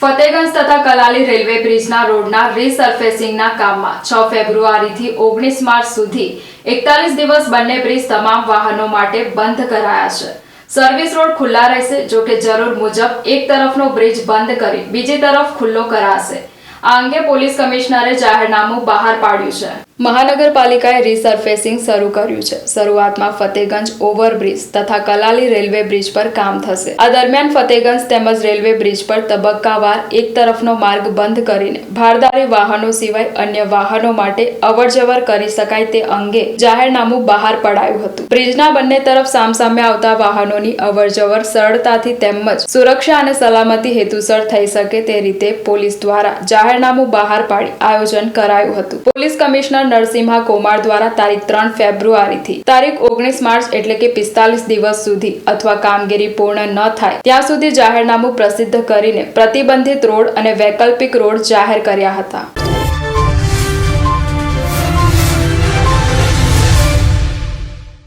ફતેગંજ તથા કલાલી રેલવે બ્રિજના રોડના રીસર્ફેસિંગના કામમાં છ ફેબ્રુઆરીથી ઓગણીસ માર્ચ સુધી એકતાલીસ દિવસ બંને બ્રિજ તમામ વાહનો માટે બંધ કરાયા છે. સર્વિસ રોડ ખુલ્લા રહેશે, જો કે જરૂર મુજબ એક તરફનો બ્રિજ બંધ કરી બીજી તરફ ખુલ્લો કરાશે. આ અંગે પોલીસ કમિશનરે જાહેરનામું બહાર પાડ્યું છે. મહાનગરપાલિકાએ રિસર્ફેસિંગ શરૂ કર્યું છે. શરૂઆતમાં ફતેગંજ ઓવરબ્રિજ તથા કલાલી રેલવે બ્રિજ પર કામ થશે. આ દરમિયાન ફતેગંજ તેમજ રેલવે બ્રિજ પર તબક્કાવાર એક તરફનો માર્ગ બંધ કરીને ભારદારી વાહનો સિવાય અન્ય વાહનો માટે અવરજવર કરી શકાય તે અંગે જાહેરનામું બહાર પડાયું હતું. બ્રિજના બંને તરફ સામસામે આવતા વાહનોની અવરજવર સરળતાથી તેમજ સુરક્ષા અને સલામતી હેતુસર થઈ શકે તે રીતે પોલીસ દ્વારા જાહેરનામું બહાર પાડી આયોજન કરાયું હતું. પોલીસ કમિશનર નરસિંહા કોમાર દ્વારા તારીખ ત્રણ ફેબ્રુઆરીથી. તારીખ ઓગણીસ માર્ચ એટલે કે પિસ્તાલીસ દિવસ સુધી અથવા કામગીરી પૂર્ણ ન થાય. ત્યાં સુધી જાહેરનામું પ્રસિદ્ધ કરીને પ્રતિબંધિત રોડ અને વૈકલ્પિક રોડ જાહેર કર્યા હતા.